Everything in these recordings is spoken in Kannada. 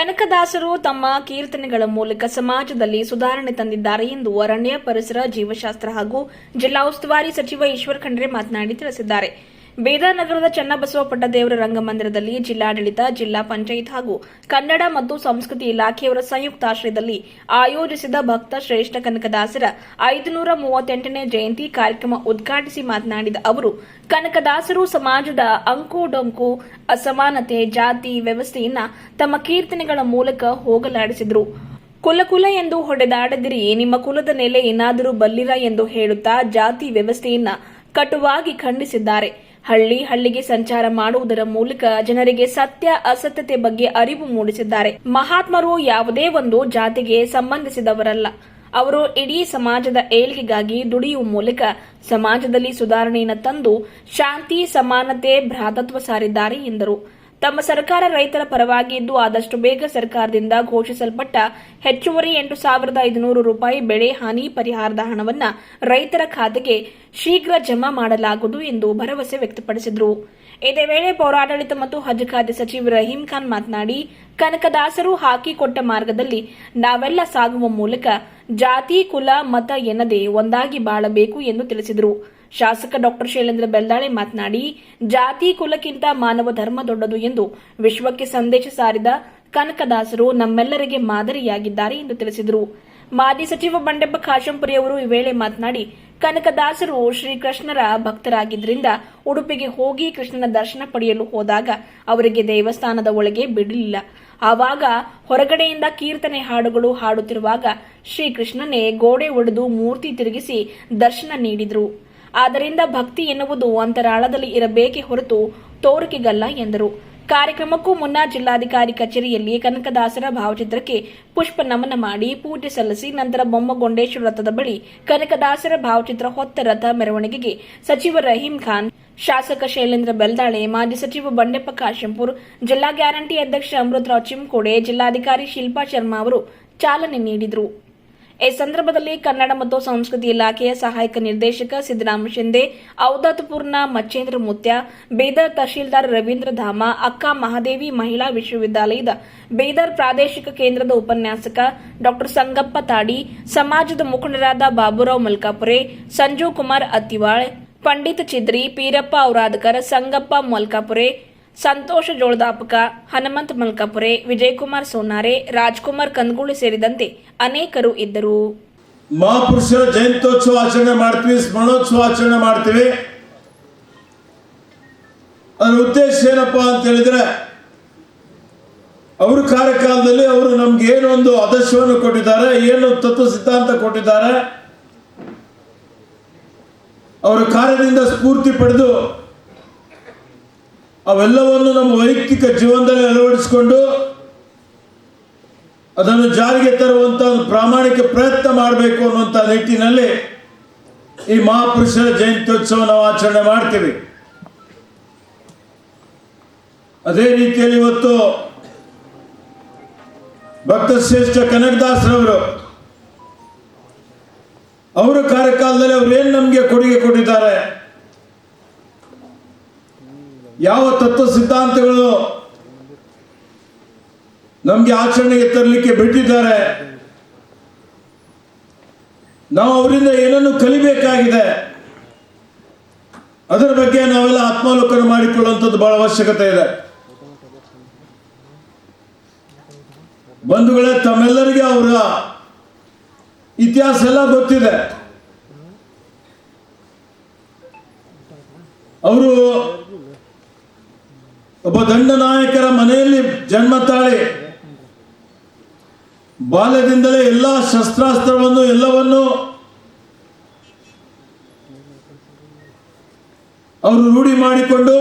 ಕನಕದಾಸರು ತಮ್ಮ ಕೀರ್ತನೆಗಳ ಮೂಲಕ ಸಮಾಜದಲ್ಲಿ ಸುಧಾರಣೆ ತಂದಿದ್ದಾರೆ ಎಂದು ಅರಣ್ಯ, ಪರಿಸರ, ಜೀವಶಾಸ್ತ್ರ ಹಾಗೂ ಜಿಲ್ಲಾ ಉಸ್ತುವಾರಿ ಸಚಿವ ಈಶ್ವರ್ ಖಂಡ್ರೆ ಮಾತನಾಡಿ ತಿಳಿಸಿದ್ದಾರೆ. ಬೇದರ್ ನಗರದ ಚನ್ನಬಸವ ಪಟ್ಟದೇವರ ರಂಗಮಂದಿರದಲ್ಲಿ ಜಿಲ್ಲಾಡಳಿತ, ಜಿಲ್ಲಾ ಪಂಚಾಯತ್ ಹಾಗೂ ಕನ್ನಡ ಮತ್ತು ಸಂಸ್ಕೃತಿ ಇಲಾಖೆಯವರ ಸಂಯುಕ್ತಾಶ್ರಯದಲ್ಲಿ ಆಯೋಜಿಸಿದ ಭಕ್ತ ಶ್ರೇಷ್ಠ ಕನಕದಾಸರ ಐದುನೂರ ಮೂವತ್ತೆಂಟನೇ ಜಯಂತಿ ಕಾರ್ಯಕ್ರಮ ಉದ್ಘಾಟಿಸಿ ಮಾತನಾಡಿದ ಅವರು, ಕನಕದಾಸರು ಸಮಾಜದ ಅಂಕು ಡೊಂಕು, ಅಸಮಾನತೆ, ಜಾತಿ ವ್ಯವಸ್ಥೆಯನ್ನ ತಮ್ಮ ಕೀರ್ತನೆಗಳ ಮೂಲಕ ಹೋಗಲಾಡಿಸಿದರು. ಕುಲ ಕುಲ ಎಂದು ಹೊಡೆದಾಡದಿರಿ, ನಿಮ್ಮ ಕುಲದ ನೆಲೆ ಏನಾದರೂ ಬಲ್ಲಿರ ಎಂದು ಹೇಳುತ್ತಾ ಜಾತಿ ವ್ಯವಸ್ಥೆಯನ್ನ ಕಟುವಾಗಿ ಖಂಡಿಸಿದ್ದಾರೆ. ಹಳ್ಳಿ ಹಳ್ಳಿಗೆ ಸಂಚಾರ ಮಾಡುವುದರ ಮೂಲಕ ಜನರಿಗೆ ಸತ್ಯ, ಅಸತ್ಯತೆ ಬಗ್ಗೆ ಅರಿವು ಮೂಡಿಸಿದ್ದಾರೆ. ಮಹಾತ್ಮರು ಯಾವುದೇ ಒಂದು ಜಾತಿಗೆ ಸಂಬಂಧಿಸಿದವರಲ್ಲ. ಅವರು ಇಡೀ ಸಮಾಜದ ಏಳಿಗೆಗಾಗಿ ದುಡಿಯುವ ಮೂಲಕ ಸಮಾಜದಲ್ಲಿ ಸುಧಾರಣೆಯನ್ನು ತಂದು ಶಾಂತಿ, ಸಮಾನತೆ, ಭ್ರಾತತ್ವ ಸಾರಿದ್ದಾರೆ ಎಂದರು. ತಮ್ಮ ಸರ್ಕಾರ ರೈತರ ಪರವಾಗಿ ಇದ್ದು ಆದಷ್ಟು ಬೇಗ ಸರ್ಕಾರದಿಂದ ಘೋಷಿಸಲ್ಪಟ್ಟ ಹೆಚ್ಚುವರಿ ಎಂಟು ಸಾವಿರದ ಐದುನೂರು ರೂಪಾಯಿ ಬೆಳೆ ಹಾನಿ ಪರಿಹಾರದ ಹಣವನ್ನು ರೈತರ ಖಾತೆಗೆ ಶೀಘ್ರ ಜಮಾ ಮಾಡಲಾಗುವುದು ಎಂದು ಭರವಸೆ ವ್ಯಕ್ತಪಡಿಸಿದರು. ಇದೇ ವೇಳೆ ಪೌರಾಡಳಿತ ಮತ್ತು ಹಜ್ ಖಾತೆ ಸಚಿವ ರಹೀಂ ಖಾನ್ ಮಾತನಾಡಿ, ಕನಕದಾಸರು ಹಾಕಿಕೊಟ್ಟ ಮಾರ್ಗದಲ್ಲಿ ನಾವೆಲ್ಲ ಸಾಗುವ ಮೂಲಕ ಜಾತಿ, ಕುಲ, ಮತ ಎನ್ನದೆ ಒಂದಾಗಿ ಬಾಳಬೇಕು ಎಂದು ತಿಳಿಸಿದರು. ಶಾಸಕ ಡಾಕ್ಟರ್ ಶೈಲೇಂದ್ರ ಬೆಲ್ದಾಳೆ ಮಾತನಾಡಿ, ಜಾತಿ ಕುಲಕ್ಕಿಂತ ಮಾನವ ಧರ್ಮ ದೊಡ್ಡದು ಎಂದು ವಿಶ್ವಕ್ಕೆ ಸಂದೇಶ ಸಾರಿದ ಕನಕದಾಸರು ನಮ್ಮೆಲ್ಲರಿಗೆ ಮಾದರಿಯಾಗಿದ್ದಾರೆ ಎಂದು ತಿಳಿಸಿದರು. ಮಾಜಿ ಸಚಿವ ಬಂಡೆಪ್ಪ ಖಾಶಂಪುರಿ ಅವರು ಈ ವೇಳೆ ಮಾತನಾಡಿ, ಕನಕದಾಸರು ಶ್ರೀಕೃಷ್ಣರ ಭಕ್ತರಾಗಿದ್ದರಿಂದ ಉಡುಪಿಗೆ ಹೋಗಿ ಕೃಷ್ಣನ ದರ್ಶನ ಪಡೆಯಲು ಹೋದಾಗ ಅವರಿಗೆ ದೇವಸ್ಥಾನದ ಒಳಗೆ ಬಿಡಲಿಲ್ಲ. ಆವಾಗ ಹೊರಗಡೆಯಿಂದ ಕೀರ್ತನೆ ಹಾಡುಗಳು ಹಾಡುತ್ತಿರುವಾಗ ಶ್ರೀಕೃಷ್ಣನೇ ಗೋಡೆ ಒಡೆದು ಮೂರ್ತಿ ತಿರುಗಿಸಿ ದರ್ಶನ ನೀಡಿದರು. ಆದ್ದರಿಂದ ಭಕ್ತಿ ಎನ್ನುವುದು ಅಂತರಾಳದಲ್ಲಿ ಇರಬೇಕೇ ಹೊರತು ತೋರಿಕೆಗಲ್ಲ ಎಂದರು. ಕಾರ್ಯಕ್ರಮಕ್ಕೂ ಮುನ್ನ ಜಿಲ್ಲಾಧಿಕಾರಿ ಕಚೇರಿಯಲ್ಲಿ ಕನಕದಾಸರ ಭಾವಚಿತ್ರಕ್ಕೆ ಪುಷ್ಪ ನಮನ ಮಾಡಿ ಪೂಜೆ ಸಲ್ಲಿಸಿ ನಂತರ ಬೊಮ್ಮಗೊಂಡೇಶ್ವರ ರಥದ ಬಳಿ ಕನಕದಾಸರ ಭಾವಚಿತ್ರ ಹೊತ್ತ ರಥ ಮೆರವಣಿಗೆಗೆ ಸಚಿವ ರಹೀಂ ಖಾನ್, ಶಾಸಕ ಶೈಲೇಂದ್ರ ಬೆಲ್ದಾಳೆ, ಮಾಜಿ ಸಚಿವ ಬಂಡೆಪ್ಪ ಕಾಶಂಪುರ್, ಜಿಲ್ಲಾ ಗ್ಯಾರಂಟಿ ಅಧ್ಯಕ್ಷ ಅಮೃತರಾವ್ ಚಿಮ್ಕೋಡೆ ಜಿಲ್ಲಾಧಿಕಾರಿ ಶಿಲ್ಪಾ ಶರ್ಮಾ ಅವರು ಚಾಲನೆ ನೀಡಿದರು. ಈ ಸಂದರ್ಭದಲ್ಲಿ ಕನ್ನಡ ಮತ್ತು ಸಂಸ್ಕೃತಿ ಇಲಾಖೆಯ ಸಹಾಯಕ ನಿರ್ದೇಶಕ ಸಿದ್ದರಾಮ ಶಿಂದೆ ಔದಾತ್ಪುರ್ನ ಮಚ್ಚೇಂದ್ರ ಮುತ್ಯ, ಬೀದರ್ ತಹಶೀಲ್ದಾರ್ ರವೀಂದ್ರ ಧಾಮ, ಅಕ್ಕ ಮಹಾದೇವಿ ಮಹಿಳಾ ವಿಶ್ವವಿದ್ಯಾಲಯದ ಬೀದರ್ ಪ್ರಾದೇಶಿಕ ಕೇಂದ್ರದ ಉಪನ್ಯಾಸಕ ಡಾ ಸಂಗಪ್ಪ ತಾಡಿ, ಸಮಾಜದ ಮುಖಂಡರಾದ ಬಾಬುರಾವ್ ಮಲ್ಕಾಪುರೆ ಸಂಜು ಕುಮಾರ್ ಅತ್ತಿವಾಳ್, ಪಂಡಿತ್ ಚಿದ್ರಿ, ಪೀರಪ್ಪ ಔರಾದ್ಕರ್, ಸಂಗಪ್ಪ ಮಲ್ಕಾಪುರೆ ಸಂತೋಷ ಜೋಳದಾಪಕ ಹನುಮಂತ್ ಮಲ್ಕಾಪುರೆ, ವಿಜಯಕುಮಾರ್ ಸೋನಾರೆ, ರಾಜ್ಕುಮಾರ್ ಕಂದಗೂಳಿ ಸೇರಿದಂತೆ ಅನೇಕರು ಇದ್ದರು. ಮಹಾಪುರುಷರ ಜಯಂತ್ಯೋತ್ಸವ ಆಚರಣೆ ಮಾಡ್ತೀವಿ, ಸ್ಮರಣೋತ್ಸವ ಆಚರಣೆ ಮಾಡ್ತೀವಿ. ಅದರ ಉದ್ದೇಶ ಏನಪ್ಪ ಅಂತ ಹೇಳಿದ್ರೆ, ಅವರ ಕಾರ್ಯಕಾಲದಲ್ಲಿ ಅವರು ನಮ್ಗೆ ಏನೊಂದು ಆದರ್ಶವನ್ನು ಕೊಟ್ಟಿದ್ದಾರೆ, ಏನು ತತ್ವ ಸಿದ್ಧಾಂತ ಕೊಟ್ಟಿದ್ದಾರೆ, ಅವರ ಕಾರ್ಯದಿಂದ ಸ್ಫೂರ್ತಿ ಪಡೆದು ಅವೆಲ್ಲವನ್ನು ನಮ್ಮ ವೈಯಕ್ತಿಕ ಜೀವನದಲ್ಲಿ ಅಳವಡಿಸಿಕೊಂಡು ಅದನ್ನು ಜಾರಿಗೆ ತರುವಂತ ಒಂದು ಪ್ರಾಮಾಣಿಕ ಪ್ರಯತ್ನ ಮಾಡಬೇಕು ಅನ್ನುವಂಥ ನಿಟ್ಟಿನಲ್ಲಿ ಈ ಮಹಾಪುರುಷರ ಜಯಂತ್ಯೋತ್ಸವ ನಾವು ಆಚರಣೆ ಮಾಡ್ತೀವಿ. ಅದೇ ರೀತಿಯಲ್ಲಿ ಇವತ್ತು ಭಕ್ತ ಶ್ರೇಷ್ಠ ಕನಕದಾಸರವರು ಅವರ ಕಾರ್ಯಕಾಲದಲ್ಲಿ ಅವರು ಏನು ನಮಗೆ ಕೊಡುಗೆ ಕೊಟ್ಟಿದ್ದಾರೆ? ಯಾವ ತತ್ವ ಸಿದ್ಧಾಂತಗಳು ನಮಗೆ ಆಚರಣೆಗೆ ತರಲಿಕ್ಕೆ ಬಿಟ್ಟಿದ್ದಾರೆ? ನಾವು ಅವರಿಂದ ಏನನ್ನು ಕಲಿಬೇಕಾಗಿದೆ? ಅದರ ಬಗ್ಗೆ ನಾವೆಲ್ಲ ಆತ್ಮಾವಲೋಕನ ಮಾಡಿಕೊಳ್ಳುವಂಥದ್ದು ಬಹಳ ಅವಶ್ಯಕತೆ ಇದೆ. ಬಂಧುಗಳೇ, ತಮ್ಮೆಲ್ಲರಿಗೆ ಅವರ ಇತಿಹಾಸ ಎಲ್ಲ ಗೊತ್ತಿದೆ. ಅವರು ಒಬ್ಬ ದಂಡನಾಯಕರ ಮನೆಯಲ್ಲಿ ಜನ್ಮ ತಾಳಿ. ಬಾಲ್ಯದಿಂದಲೇ ಎಲ್ಲ ಶಸ್ತ್ರಾಸ್ತ್ರವನ್ನು, ಎಲ್ಲವನ್ನು ಅವರು ರೂಢಿ ಮಾಡಿಕೊಂಡು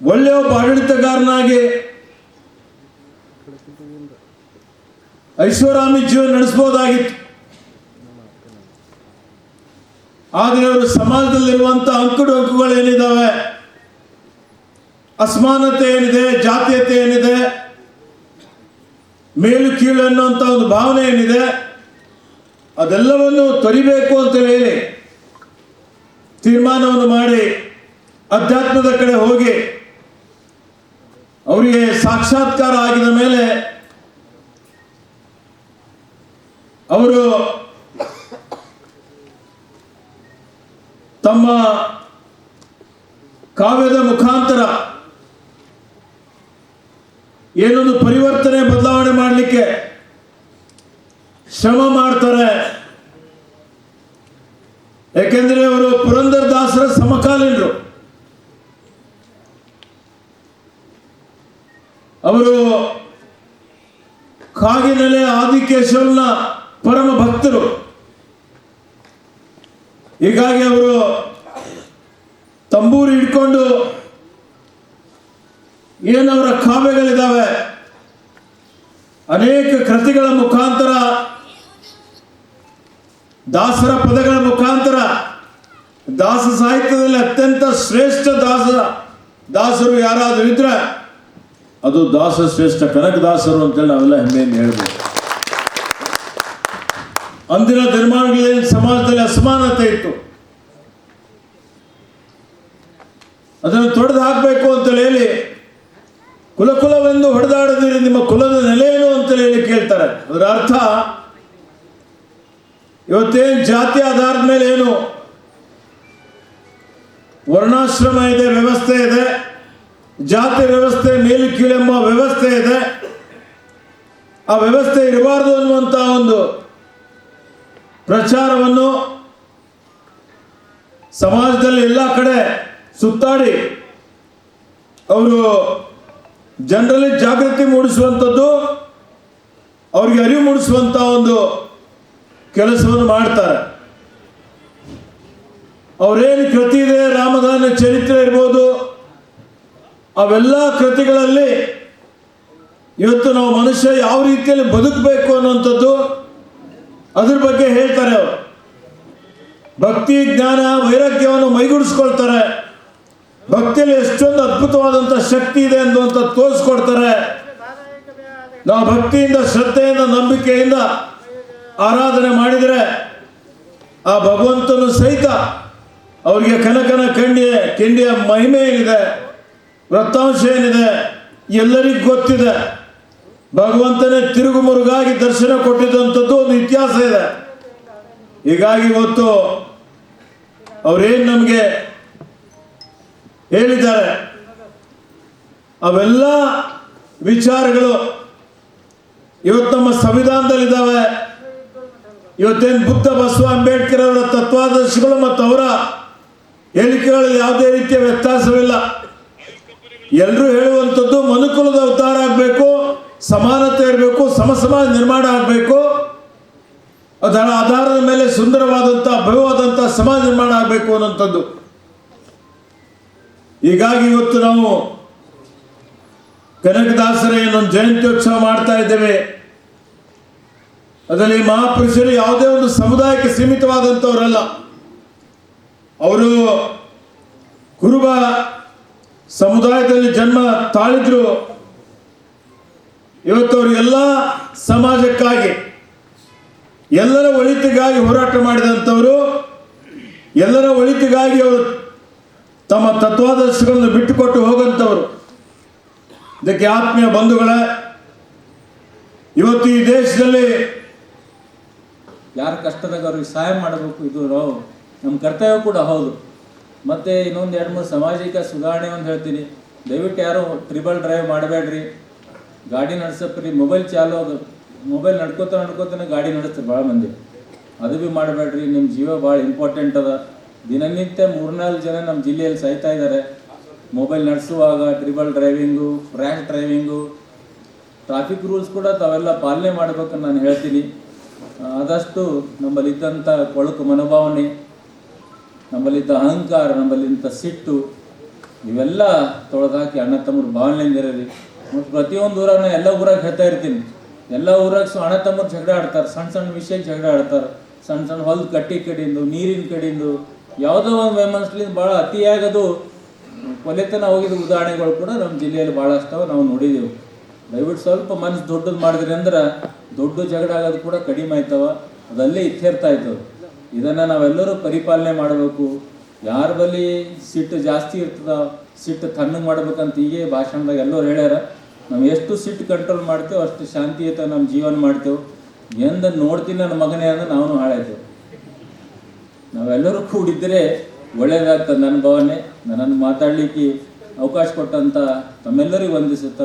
ಒಳ್ಳೆಯ ಒಬ್ಬ ಆಡಳಿತಗಾರನಾಗಿ ಐಶ್ವರಾಮಿ ಜೀವನ ನಡೆಸಬಹುದಾಗಿತ್ತು. ಆದರೆ ಅವರು ಸಮಾಜದಲ್ಲಿರುವಂತಹ ಅಂಕುಡು ಅಂಕುಗಳು ಏನಿದಾವೆ ಅಸಮಾನತೆ ಏನಿದೆ, ಜಾತೀಯತೆ ಏನಿದೆ, ಮೇಲು ಕೀಳು ಅನ್ನುವಂಥ ಒಂದು ಭಾವನೆ ಏನಿದೆ, ಅದೆಲ್ಲವನ್ನು ತೊರಿಬೇಕು ಅಂತ ಹೇಳಿ ತೀರ್ಮಾನವನ್ನು ಮಾಡಿ ಅಧ್ಯಾತ್ಮದ ಕಡೆ ಹೋಗಿ ಅವರಿಗೆ ಸಾಕ್ಷಾತ್ಕಾರ ಆಗಿದ ಮೇಲೆ ಅವರು ತಮ್ಮ ಕಾವ್ಯದ ಮುಖಾಂತರ ಏನೊಂದು ಪರಿವರ್ತನೆ ಬದಲಾವಣೆ ಮಾಡಲಿಕ್ಕೆ ಶ್ರಮ ಮಾಡ್ತಾರೆ. ಯಾಕೆಂದ್ರೆ ಅವರು ಪುರಂದರ ದಾಸರ ಸಮಕಾಲೀನರು. ಅವರು ಕಾಗಿನೆಲೆ ಆದಿಕೇಶವನ ಪರಮ ಭಕ್ತರು. ಹೀಗಾಗಿ ಅವರು ಕಾವ್ಯಗಳಿದ್ದಾವೆ ಅನೇಕ ಕೃತಿಗಳ ಮುಖಾಂತರ, ದಾಸರ ಪದಗಳ ಮುಖಾಂತರ, ದಾಸ ಸಾಹಿತ್ಯದಲ್ಲಿ ಅತ್ಯಂತ ಶ್ರೇಷ್ಠ ದಾಸ, ದಾಸರು ಯಾರಾದರೂ ಇದ್ರೆ ಅದು ದಾಸ ಶ್ರೇಷ್ಠ ಕನಕದಾಸರು ಅಂತೇಳಿ ನಾವೆಲ್ಲ ಹೆಮ್ಮೆಯಿಂದ ಹೇಳ್ಬೋದು. ಅಂದಿನ ದಿನಮಾನಗಳಲ್ಲಿ ಸಮಾಜದಲ್ಲಿ ಅಸಮಾನತೆ ಇತ್ತು. ಅದನ್ನು ತೊಡೆದು ಹಾಕಬೇಕು ಅಂತೇಳಿ ಹೇಳಿ ಕುಲಕುಲವೆಂದು ಹೊಡೆದಾಡದಿರಿ, ನಿಮ್ಮ ಕುಲದ ನೆಲೆ ಏನು ಅಂತೇಳಿ ಹೇಳಿ ಕೇಳ್ತಾರೆ. ಅದರ ಅರ್ಥ, ಇವತ್ತೇನು ಜಾತಿ ಆಧಾರದ ಮೇಲೆ ಏನು ವರ್ಣಾಶ್ರಮ ಇದೆ, ವ್ಯವಸ್ಥೆ ಇದೆ, ಜಾತಿ ವ್ಯವಸ್ಥೆ ಮೇಲು ಕೀಳೆಂಬ ವ್ಯವಸ್ಥೆ ಇದೆ, ಆ ವ್ಯವಸ್ಥೆ ಇರಬಾರ್ದು ಅನ್ನುವಂಥ ಒಂದು ಪ್ರಚಾರವನ್ನು ಸಮಾಜದಲ್ಲಿ ಎಲ್ಲ ಕಡೆ ಸುತ್ತಾಡಿ, ಅವರು ಜನರಲ್ಲಿ ಜಾಗೃತಿ ಮೂಡಿಸುವಂಥದ್ದು, ಅವ್ರಿಗೆ ಅರಿವು ಮೂಡಿಸುವಂಥ ಒಂದು ಕೆಲಸವನ್ನು ಮಾಡ್ತಾರೆ. ಅವರೇನು ಕೃತಿ ಇದೆ ರಾಮದಾನ ಚರಿತ್ರೆ ಇರ್ಬೋದು, ಅವೆಲ್ಲ ಕೃತಿಗಳಲ್ಲಿ ಇವತ್ತು ನಾವು ಮನುಷ್ಯ ಯಾವ ರೀತಿಯಲ್ಲಿ ಬದುಕಬೇಕು ಅನ್ನುವಂಥದ್ದು ಅದ್ರ ಬಗ್ಗೆ ಹೇಳ್ತಾರೆ ಅವರು. ಭಕ್ತಿ, ಜ್ಞಾನ, ವೈರಾಗ್ಯವನ್ನು ಮೈಗೂಡಿಸ್ಕೊಳ್ತಾರೆ. ಭಕ್ತಿಯಲ್ಲಿ ಎಷ್ಟೊಂದು ಅದ್ಭುತವಾದಂಥ ಶಕ್ತಿ ಇದೆ ಅಂತ ತೋರಿಸ್ಕೊಡ್ತಾರೆ. ನಾವು ಭಕ್ತಿಯಿಂದ, ಶ್ರದ್ಧೆಯಿಂದ, ನಂಬಿಕೆಯಿಂದ ಆರಾಧನೆ ಮಾಡಿದರೆ ಆ ಭಗವಂತನು ಸಹಿತ ಅವರಿಗೆ ಕನಕನ ಕಂಡಿಯ ಕಿಂಡಿಯ ಮಹಿಮೆ ಏನಿದೆ ವ್ರತಾಂಶ ಏನಿದೆ, ಎಲ್ಲರಿಗೂ ಗೊತ್ತಿದೆ. ಭಗವಂತನೇ ತಿರುಗು ಮುರುಗಾಗಿ ದರ್ಶನ ಕೊಟ್ಟಿದ್ದಂಥದ್ದು ಒಂದು ಇತಿಹಾಸ ಇದೆ. ಹೀಗಾಗಿ ಇವತ್ತು ಅವರೇನು ನಮಗೆ ಹೇಳಿದ್ದಾರೆ. ಅವೆಲ್ಲ ವಿಚಾರಗಳು ಇವತ್ತು ನಮ್ಮ ಸಂವಿಧಾನದಲ್ಲಿದ್ದಾವೆ. ಇವತ್ತೇನು ಬುದ್ಧ ಬಸವ ಅಂಬೇಡ್ಕರ್ ಅವರ ತತ್ವಾದರ್ಶಗಳು ಮತ್ತು ಅವರ ಹೇಳಿಕೆಗಳಲ್ಲಿ ಯಾವುದೇ ರೀತಿಯ ವ್ಯತ್ಯಾಸವಿಲ್ಲ. ಎಲ್ಲರೂ ಹೇಳುವಂಥದ್ದು ಮನುಕುಲದ ಅವತಾರ ಆಗಬೇಕು, ಸಮಾನತೆ ಇರಬೇಕು, ಸಮಸಮಾಜ ನಿರ್ಮಾಣ ಆಗಬೇಕು. ಅದರ ಆಧಾರದ ಮೇಲೆ ಸುಂದರವಾದಂಥ ಭವ್ಯವಾದಂಥ ಸಮಾಜ ನಿರ್ಮಾಣ ಆಗಬೇಕು ಅನ್ನೋಂಥದ್ದು ಹೀಗಾಗಿ ಇವತ್ತು ನಾವು ಕನಕದಾಸರ ಏನೊಂದು ಜಯಂತ್ಯೋತ್ಸವ ಮಾಡ್ತಾ ಇದ್ದೇವೆ. ಅದರಲ್ಲಿ ಮಹಾಪುರುಷರು ಯಾವುದೇ ಒಂದು ಸಮುದಾಯಕ್ಕೆ ಸೀಮಿತವಾದಂಥವರಲ್ಲ. ಅವರು ಕುರುಬ ಸಮುದಾಯದಲ್ಲಿ ಜನ್ಮ ತಾಳಿದ್ರು. ಇವತ್ತು ಅವರು ಎಲ್ಲ ಸಮಾಜಕ್ಕಾಗಿ, ಎಲ್ಲರ ಒಳಿತಿಗಾಗಿ ಹೋರಾಟ ಮಾಡಿದಂಥವರು, ಎಲ್ಲರ ಒಳಿತಿಗಾಗಿ ಅವರು ತಮ್ಮ ತತ್ವಾದರ್ಶಗಳನ್ನು ಬಿಟ್ಟುಕೊಟ್ಟು ಹೋಗಂಥವರು ಇದಕ್ಕೆ ಆತ್ಮೀಯ ಬಂಧುಗಳ, ಇವತ್ತು ಈ ದೇಶದಲ್ಲಿ ಯಾರ ಕಷ್ಟದಾಗ ಅವ್ರಿಗೆ ಸಹಾಯ ಮಾಡಬೇಕು ಇದು ನಮ್ಮ ಕರ್ತವ್ಯ ಕೂಡ ಹೌದು. ಮತ್ತು ಇನ್ನೊಂದು ಎರಡು ಮೂರು ಸಾಮಾಜಿಕ ಸುಧಾರಣೆ ಅಂತ ಹೇಳ್ತೀನಿ. ದಯವಿಟ್ಟು ಯಾರು ಟ್ರಿಬಲ್ ಡ್ರೈವ್ ಮಾಡಬೇಡ್ರಿ. ಗಾಡಿ ನಡ್ಸಪ್ರಿ, ಮೊಬೈಲ್ ಚಾಲು ಮೊಬೈಲ್ ನಡ್ಕೋತ ನಡ್ಕೋತಾನೆ ಗಾಡಿ ನಡೆಸ್ತಾರೆ ಭಾಳ ಮಂದಿ. ಅದು ಭೀ ಮಾಡಬೇಡ್ರಿ, ನಿಮ್ಮ ಜೀವ ಭಾಳ ಇಂಪಾರ್ಟೆಂಟ್ ಅದ. ದಿನನಿತ್ಯ ಮೂರ್ನಾಲ್ಕು ಜನ ನಮ್ಮ ಜಿಲ್ಲೆಯಲ್ಲಿ ಸಾಯ್ತಾ ಇದ್ದಾರೆ. ಮೊಬೈಲ್ ನಡೆಸುವಾಗ triple driving rash driving traffic rules ಕೂಡ ತಾವೆಲ್ಲ ಪಾಲನೆ ಮಾಡಬೇಕು ನಾನು ಹೇಳ್ತೀನಿ. ಆದಷ್ಟು ನಮ್ಮಲ್ಲಿದ್ದಂಥ ಕೊಳಕು ಮನೋಭಾವನೆ, ನಮ್ಮಲ್ಲಿದ್ದ ಅಹಂಕಾರ, ನಮ್ಮಲ್ಲಿದ್ದ ಸಿಟ್ಟು, ಇವೆಲ್ಲ ತೊಳೆದಾಕಿ ಅಣ್ಣ ತಮ್ಮರು ಭಾವನೆಯಿಂದ ಇರಲಿ. ಮತ್ತು ಪ್ರತಿಯೊಂದು ಊರಾಗ ಎಲ್ಲ ಊರಾಗ ಹೇಳ್ತಾ ಇರ್ತೀನಿ. ಎಲ್ಲ ಊರಾಗ ಸೊ ಅಣ್ಣ ತಮ್ಮರು ಜಗಳ ಆಡ್ತಾರೆ, ಸಣ್ಣ ಸಣ್ಣ ವಿಷಯಕ್ಕೆ ಜಗಳ ಆಡ್ತಾರೆ. ಸಣ್ಣ ಸಣ್ಣ ಹೊಲದ ಕಟ್ಟಿ ಕಡಿಂದು, ನೀರಿನ ಕಡೆಯಿಂದ ಯಾವುದೋ ಒಂದು ವೈಮನಸ್ಲಿಂದ ಭಾಳ ಅತಿಯಾಗದು ಕೊಲೆತನ ಹೋಗಿದ ಉದಾಹರಣೆಗಳು ಕೂಡ ನಮ್ಮ ಜಿಲ್ಲೆಯಲ್ಲಿ ಭಾಳಷ್ಟು ನಾವು ನೋಡಿದೆವು. ದಯವಿಟ್ಟು ಸ್ವಲ್ಪ ಮನಸ್ಸು ದೊಡ್ಡದು ಮಾಡಿದ್ರಿ ಅಂದ್ರೆ ದೊಡ್ಡ ಜಗಳ ಆಗೋದು ಕೂಡ ಕಡಿಮೆ ಆಯ್ತವ. ಅದಲ್ಲೇ ಇತ್ಯರ್ಥ ಆಯ್ತವ ಇದನ್ನು ನಾವೆಲ್ಲರೂ ಪರಿಪಾಲನೆ ಮಾಡಬೇಕು. ಯಾರ ಬಳಿ ಸಿಟ್ಟು ಜಾಸ್ತಿ ಇರ್ತದ, ಸಿಟ್ಟು ತಣ್ಣಗೆ ಮಾಡ್ಬೇಕಂತ ಹೀಗೆ ಭಾಷಣದಾಗ ಎಲ್ಲರೂ ಹೇಳ್ಯಾರ. ನಾವು ಎಷ್ಟು ಸಿಟ್ಟು ಕಂಟ್ರೋಲ್ ಮಾಡ್ತೇವೆ ಅಷ್ಟು ಶಾಂತಿಯುತ ನಮ್ಮ ಜೀವನ ಮಾಡ್ತೇವೆ. ಎಂದ ನೋಡ್ತೀನಿ ನನ್ನ ಮಗನೇ ಅಂದ್ರೆ ನಾವು ಹಾಳಾಯ್ತೇವೆ. ನಾವೆಲ್ಲರೂ ಕೂಡಿದ್ರೆ ಒಳ್ಳೇದಾಗ್ತದೆ ನನ್ನ ಭಾವನೆ, ನನ್ನನ್ನು ಮಾತಾಡಲಿಕ್ಕೆ ಅವಕಾಶ ಕೊಟ್ಟಂತ ತಮ್ಮೆಲ್ಲರಿಗೂ ವಂದಿಸುತ್ತಾ,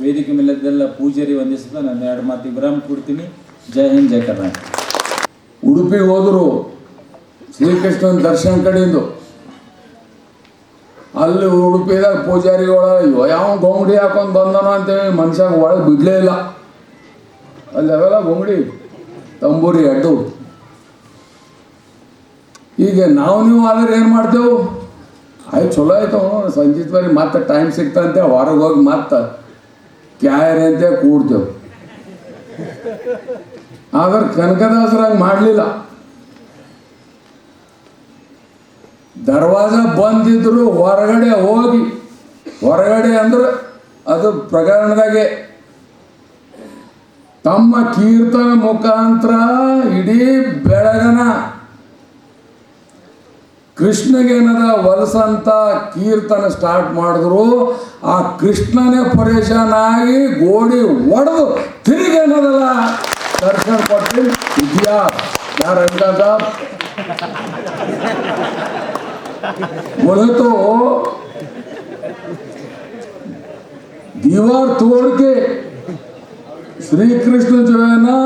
ವೇದಿಕೆ ಮೇಲೆದ್ದೆಲ್ಲ ಪೂಜಾರಿ ವಂದಿಸುತ್ತಾ ನಾನು ಎರಡು ಮಾತು ವಿರಾಮ ಕೊಡ್ತೀನಿ. ಜೈ ಹಿಂದ್, ಜೈ ಕರ್ನಾಟಕ. ಉಡುಪಿ ಹೋದರು ಶ್ರೀಕೃಷ್ಣನ ದರ್ಶನ ಕಡೆಯಿಂದ. ಅಲ್ಲಿ ಉಡುಪಿದಾಗ ಪೂಜಾರಿಗಳ ಯಾವ ಗೊಂಗಡಿ ಹಾಕೊಂಡು ಬಂದನೋ ಅಂತೇಳಿ ಮನುಷ್ಯ ಒಳಗೆ ಬಿಡಲೇ ಇಲ್ಲ. ಅಲ್ಲಿ ಅವೆಲ್ಲ ಗೊಂಗಡಿ ತಂಬೂರಿ, ಅಡ್ಡು. ಈಗ ನಾವು ನೀವು ಆದ್ರೆ ಏನು ಮಾಡ್ತೇವೆ? ಆಯ್ತು ಚಲೋ ಆಯ್ತು ಅವನು. ಸಂಜಿತ್ ಬರೀ ಮತ್ತೆ ಟೈಮ್ ಸಿಕ್ತಂತೆ ಹೊರಗೆ ಹೋಗಿ ಮತ್ತೆ ಕ್ಯಾರೆ ಅಂತ ಕೂಡ್ತೇವೆ. ಆದ್ರೆ ಕನಕದಾಸರಾಗಿ ಮಾಡಲಿಲ್ಲ. ದರ್ವಾಜ ಬಂದಿದ್ರು, ಹೊರಗಡೆ ಹೋಗಿ. ಹೊರಗಡೆ ಅಂದ್ರೆ ಅದು ಪ್ರಕರಣದಾಗೆ ತಮ್ಮ ಕೀರ್ತನ ಮುಖಾಂತರ ಇಡೀ ಬೆಳಗನ ಕೃಷ್ಣಗೇನದ ವಲಸಂತ ಕೀರ್ತನ ಸ್ಟಾರ್ಟ್ ಮಾಡಿದ್ರು ಆ ಕೃಷ್ಣನೇ ಪರೇಶಾನ್ ಆಗಿ ಗೋಡಿ ಒಡೆದು ತಿರುಗೇನದಲ್ಲ ದರ್ಶನ ಕೊಟ್ಟು ಇತಿಹಾಸ ಯಾರು ಅಂತ ಸಾಬ್ बोले तो दीवार तोड़ के श्री कृष्ण जो है ना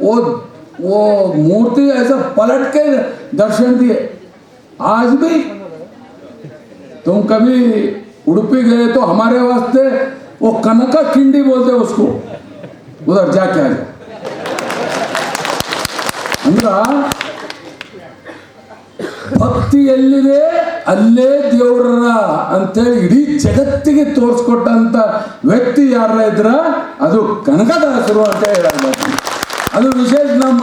वो वो मूर्ति ऐसा पलट के दर्शन दिए आज भी तुम कभी उड़पी गए तो हमारे वास्ते वो कनका किंडी बोलते हैं उसको उधर जाके आ जाओ ಅಂದ್ರ ಭಕ್ತಿ ಎಲ್ಲಿದೆ ಅಲ್ಲೇ ದೇವ್ರ ಅಂತೇಳಿ ಇಡೀ ಜಗತ್ತಿಗೆ ತೋರಿಸ್ಕೊಟ್ಟಂತ ವ್ಯಕ್ತಿ ಯಾರ ಇದ್ರ ಅದು ಕನಕದಾಸರು ಅಂತ ಹೇಳಬೇಕು ಅದು ವಿಶೇಷ ನಮ್ಮ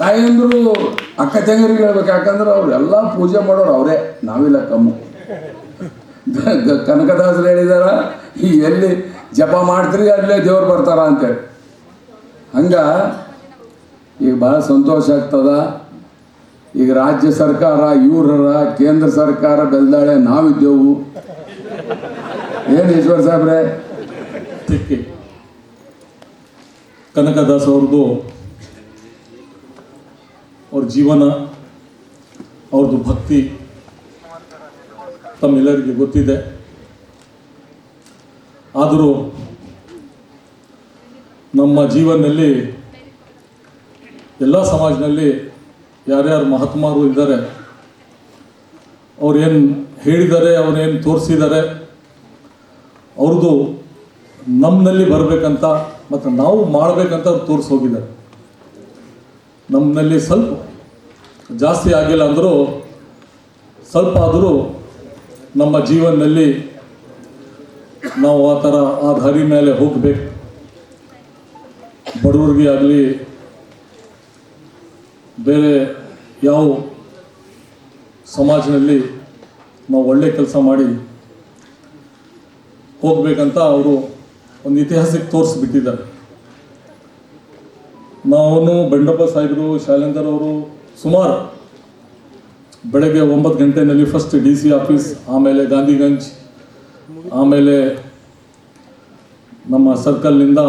ತಾಯಂದ್ರು ಅಕ್ಕ ತಂಗರಿಗೆ ಹೇಳ್ಬೇಕು. ಯಾಕಂದ್ರೆ ಅವ್ರು ಎಲ್ಲ ಪೂಜೆ ಮಾಡೋರು ಅವರೇ. ನಾವಿಲ್ಲ ಕಮ್ಮು. ಕನಕದಾಸರು ಹೇಳಿದಾರ, ಈ ಎಲ್ಲಿ ಜಪ ಮಾಡ್ತೀರಿ, ಅಲ್ಲೇ ದೇವ್ರು ಬರ್ತಾರ ಅಂತೇಳಿ. ಹಂಗ ಈಗ ಭಾಳ ಸಂತೋಷ ಆಗ್ತದ. ಈಗ ರಾಜ್ಯ ಸರ್ಕಾರ, ಇವ್ರರ, ಕೇಂದ್ರ ಸರ್ಕಾರ ಬೆಲ್ದಾಳೆ ನಾವಿದ್ದೆವು. ಏನು ಈಶ್ವರ್ ಸಾಹೇಬ್ರೆ? ಕನಕದಾಸ್ ಅವ್ರದ್ದು ಅವ್ರ ಜೀವನ ಅವ್ರದ್ದು ಭಕ್ತಿ ತಮ್ಮೆಲ್ಲರಿಗೆ ಗೊತ್ತಿದೆ. ಆದರೂ ನಮ್ಮ ಜೀವನದಲ್ಲಿ, ಎಲ್ಲ ಸಮಾಜದಲ್ಲಿ ಯಾರ್ಯಾರು ಮಹಾತ್ಮರು ಇದ್ದಾರೆ ಅವ್ರೇನು ಹೇಳಿದ್ದಾರೆ ಅವರೇನು ತೋರಿಸಿದ್ದಾರೆ ಅವ್ರದ್ದು ನಮ್ಮಲ್ಲಿ ಬರಬೇಕಂತ, ಮತ್ತು ನಾವು ಮಾಡಬೇಕಂತ ಅವ್ರು ತೋರಿಸಿ ಹೋಗಿದ್ದಾರೆ. ನಮ್ಮಲ್ಲಿ ಸ್ವಲ್ಪ ಜಾಸ್ತಿ ಆಗಿಲ್ಲ ಅಂದರೂ ಸ್ವಲ್ಪ ಆದರೂ ನಮ್ಮ ಜೀವನದಲ್ಲಿ ನಾವು ಆ ಥರ ಆ ದಾರಿ ಮೇಲೆ ಹೋಗಬೇಕು. ಬಡವರಿಗೆ ಆಗಲಿ, ಬೇರೆ ಯಾವ ಸಮಾಜದಲ್ಲಿ ನಾವು ಒಳ್ಳೆ ಕೆಲಸ ಮಾಡಿ ಹೋಗ್ಬೇಕಂತ ಅವರು ಒಂದು ಇತಿಹಾಸಕ್ಕೆ ತೋರಿಸ್ಬಿಟ್ಟಿದ್ದಾರೆ. ನಾನು ಬಂಡಪ್ಪ ಸಾಹೇಬರು, ಶಾಲೇಂದರ್ ಅವರು ಸುಮಾರು ಬೆಳಗ್ಗೆ ಒಂಬತ್ತು ಗಂಟೆಯಲ್ಲಿ ಫಸ್ಟ್ ಡಿ ಸಿ ಆಫೀಸ್ ಆಮೇಲೆ ಗಾಂಧಿಗಂಜ್, ಆಮೇಲೆ ನಮ್ಮ ಸರ್ಕಲ್ನಿಂದ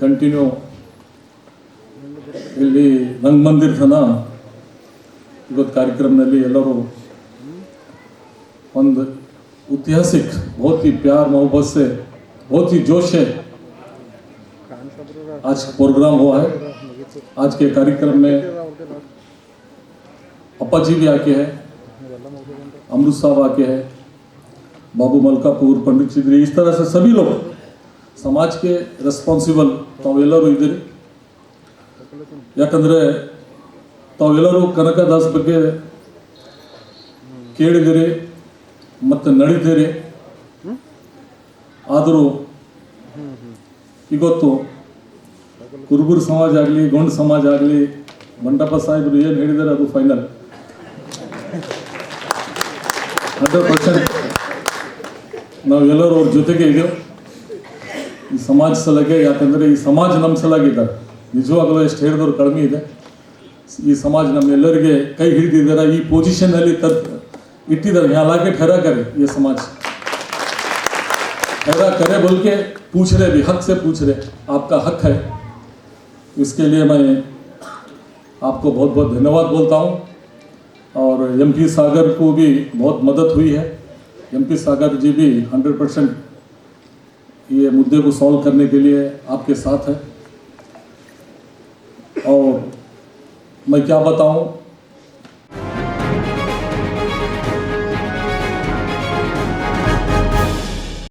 ಕಂಟಿನ್ಯೂ ಇಲ್ಲಿ ರಂಗಮಂದಿರ ತನ ಇವತ್ತು ಕಾರ್ಯಕ್ರಮದಲ್ಲಿ ಎಲ್ಲರೂ ಒಂದು ಐತಿಹಾಸಿಕ ಬಹುತಿ ಪ್ಯಾರ್ ಮೊಹಬ್ಬತ್ ಹೋತಿ ಬಹುತಿ आज प्रोग्राम हुआ है आज के कार्यक्रम में अप्पा जी भी आके हैं अमृत साहब आके हैं बाबू मलकापुर पंडित चिद्री इस तरह से सभी लोग समाज के ರೆಸ್ಪಾನ್ಸಿಬಲ್ ತಾವೆಲ್ಲರೂ ಇದ್ದೀರಿ ಯಾಕಂದರೆ ತಾವೆಲ್ಲರೂ ಕನಕದಾಸ್ ಬಗ್ಗೆ ಕೇಳಿದಿರಿ ಮತ್ತು ನಡೆದಿರಿ ಆದರೂ ಇವತ್ತು ಕುರುಬುರು ಸಮಾಜ ಆಗಲಿ ಗೊಂಡ ಸಮಾಜ ಆಗಲಿ ಮಂಟಪ ಸಾಹೇಬರು ಏನು ಹೇಳಿದ್ದಾರೆ ಅದು ಫೈನಲ್ ಹಂಡ್ರೆಡ್ ಪರ್ಸೆಂಟ್ ನಾವೆಲ್ಲರೂ ಅವ್ರ ಜೊತೆಗೆ ಇದೆವು ಈ ಸಮಾಜ ಸಲಗೆ ಯಾಕಂದರೆ ಈ ಸಮಾಜ ನಮ್ಮ ಸಲಾಗಿದ್ದಾರೆ ನಿಜವಾಗಲೂ ಎಷ್ಟು ಹೇಳಿದವರು ಕಡಿಮೆ ಇದೆ ಈ ಸಮಾಜ ನಮ್ಮೆಲ್ಲರಿಗೆ ಕೈ ಹಿಡಿದಿದ್ದಾರೆ ಈ ಪೊಸಿಷನ್ನಲ್ಲಿ ತರ್ ಇಟ್ಟಿದ್ದಾರೆ यहाँ ला के ठहरा करे ये समाज ठहरा करे बोल के पूछ रहे भी हक से पूछ रहे आपका हक है इसके लिए मैं आपको बहुत बहुत धन्यवाद बोलता हूँ। और एम पी सागर को भी बहुत मदद हुई है। एम पी सागर जी भी हंड्रेड परसेंट ये मुद्दे को सॉल्व करने के लिए आपके साथ है। और मैं क्या बताऊँ